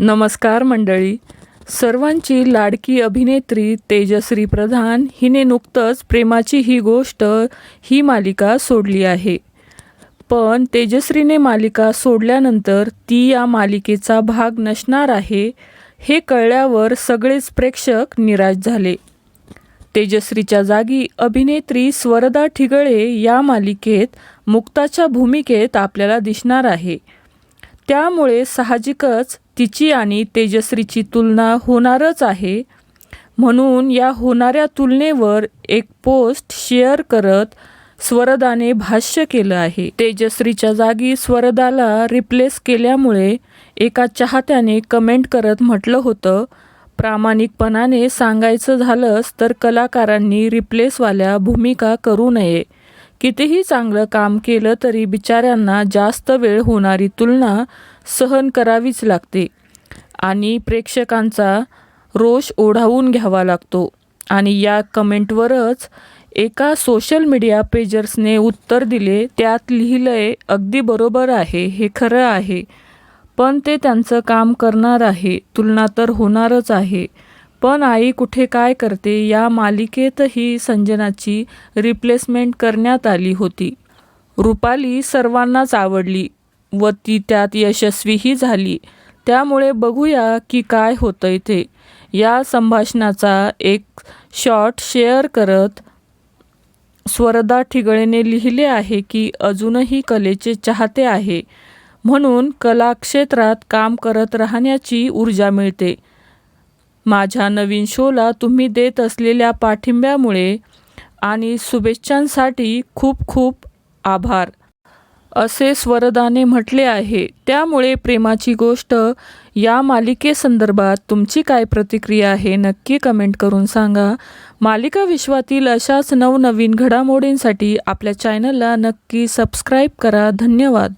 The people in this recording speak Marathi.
नमस्कार मंडळी. सर्वांची लाडकी अभिनेत्री तेजश्री प्रधान हिने नुकतंच प्रेमाची ही गोष्ट ही मालिका सोडली आहे. पण तेजश्रीने मालिका सोडल्यानंतर ती या मालिकेचा भाग नसणार आहे हे कळल्यावर सगळेच प्रेक्षक निराश झाले. तेजश्रीच्या जागी अभिनेत्री स्वरदा ठिगळे या मालिकेत मुक्ताच्या भूमिकेत आपल्याला दिसणार आहे. त्यामुळे साहजिकच तिची आणि तेजश्रीची तुलना होणारच आहे. म्हणून या होणाऱ्या तुलनेवर एक पोस्ट शेअर करत स्वरदाने भाष्य केलं आहे. तेजश्रीच्या जागी स्वरदाला रिप्लेस केल्यामुळे एका चाहत्याने कमेंट करत म्हटलं होतं. प्रामाणिकपणाने सांगायचं झालंच तर कलाकारांनी रिप्लेसवाल्या भूमिका करू नये. कितीही चांगलं काम केलं तरी बिचाऱ्यांना जास्त वेळ होणारी तुलना सहन करावीच लागते आणि प्रेक्षकांचा रोष ओढावून घ्यावा लागतो. आणि या कमेंटवरच एका सोशल मीडिया पेजर्सने उत्तर दिले त्यात लिहिलंय अगदी बरोबर आहे हे खरं आहे पण ते त्यांचं काम करणार आहे तुलना तर होणारच आहे. पण आई कुठे काय करते या मालिकेतही संजनाची रिप्लेसमेंट करण्यात आली होती. रुपाली सर्वांनाच आवडली व ती त्यात यशस्वीही झाली. त्यामुळे बघूया की काय होतं ते. या संभाषणाचा एक शॉट शेअर करत स्वरदा ठिगळेने लिहिले आहे की अजूनही कलेचे चाहते आहे. म्हणून कलाक्षेत्रात काम करत राहण्याची ऊर्जा मिळते. माझ्या नवीन शोला तुम्ही देत असलेल्या पाठिंब्यामुळे आणि शुभेच्छांसाठी खूप खूप आभार. असे स्वरदाने म्हटले आहे. त्यामुळे प्रेमाची गोष्ट या मालिकेसंदर्भात तुमची काय प्रतिक्रिया आहे नक्की कमेंट करून सांगा. मालिका विश्वातील अशाच नवनवीन घडामोडींसाठी आपल्या चॅनलला नक्की सबस्क्राईब करा. धन्यवाद.